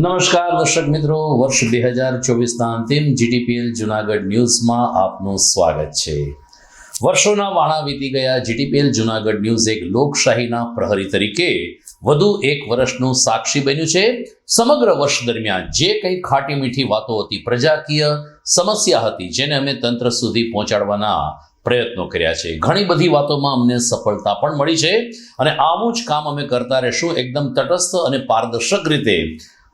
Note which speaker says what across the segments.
Speaker 1: નમસ્કાર દર્શક મિત્રો, વર્ષ બે હજાર ચોવીસના અંતિમ જીટીપીએલ જુનાગઢ ન્યૂઝમાં આપનું સ્વાગત છે. વર્ષોના વાણા વીતી ગયા, જીટીપીએલ જુનાગઢ ન્યૂઝ એક લોકશાહીના પ્રહરી તરીકે વધુ એક વર્ષનું સાક્ષી બન્યું છે. સમગ્ર વર્ષ દરમિયાન જે કંઈ ખાટી મીઠી વાતો હતી, પ્રજાકીય સમસ્યા હતી, જેને અમે તંત્ર સુધી પહોંચાડવાના પ્રયત્નો કર્યા છે. ઘણી બધી વાતોમાં અમને સફળતા પણ મળી છે અને આવું જ કામ અમે કરતા રહેશું, એકદમ તટસ્થ અને પારદર્શક રીતે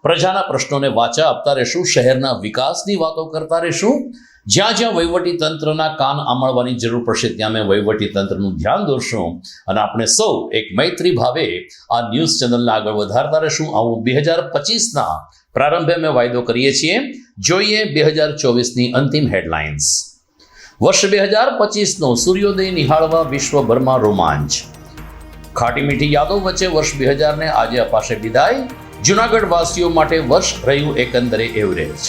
Speaker 1: પ્રજાના પ્રશ્નોને વાચા આપતા રહેશું, શહેરના વિકાસની વાતો કરતા રહેશું. જ્યાં જ્યાં વહીવટી તંત્રના કાન આમળવાની જરૂર પડશે, ત્યાં અમે વહીવટી તંત્રનું ધ્યાન દોરશું. અને આપણે સૌ એક મૈત્રી ભાવે આ ન્યૂઝ ચેનલને આગળ વધારતા રહેશું. આવું બે હજાર પચીસના પ્રારંભે અમે વાયદો કરીએ છીએ. જોઈએ બે હજાર ચોવીસની અંતિમ હેડલાઇન્સ. વર્ષ બે હજાર પચીસનો સૂર્યોદય નિહાળવા વિશ્વભરમાં રોમાંચ. ખાટી મીઠી યાદો વચ્ચે વર્ષ બે હજારને આજે અપાશે વિદાય. જુનાગઢ વાસીઓ માટે વર્ષ રહ્યું એકંદરે એવરેજ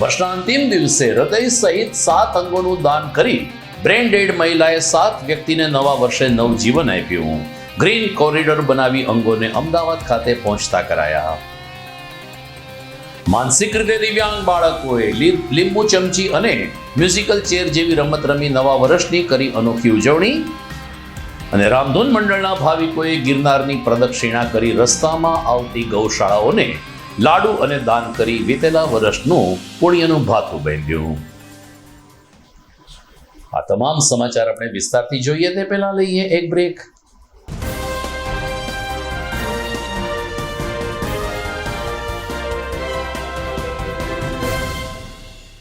Speaker 1: વર્ષના અંતિમ દિવસે હૃદય સહિત સાત અંગોનું દાન કરી બ્રેન ડેડ મહિલાએ સાત વ્યક્તિને નવા વર્ષે નવજીવન આપ્યું. ગ્રીન કોરિડોર બનાવી અંગોને અમદાવાદ ખાતે પહોંચતા કરાયા. માનસિક રીતે દિવ્યાંગ બાળકોએ લીંબુ ચમચી અને મ્યુઝિકલ ચેર જેવી રમત રમી નવા વર્ષની કરી અનોખી ઉજવણી અને રામધૂન મંડળના ભાવિકોએ ગિરનારની પ્રદક્ષિણા કરી રસ્તામાં આવતી ગૌશાળાઓને લાડુ અને દાન કરી વીતેલા વર્ષનું પુણ્યનું ભાથું બાંધ્યું. આ તમામ સમાચાર આપણે વિસ્તારથી જોઈએ તે પહેલાં લઈએ એક બ્રેક.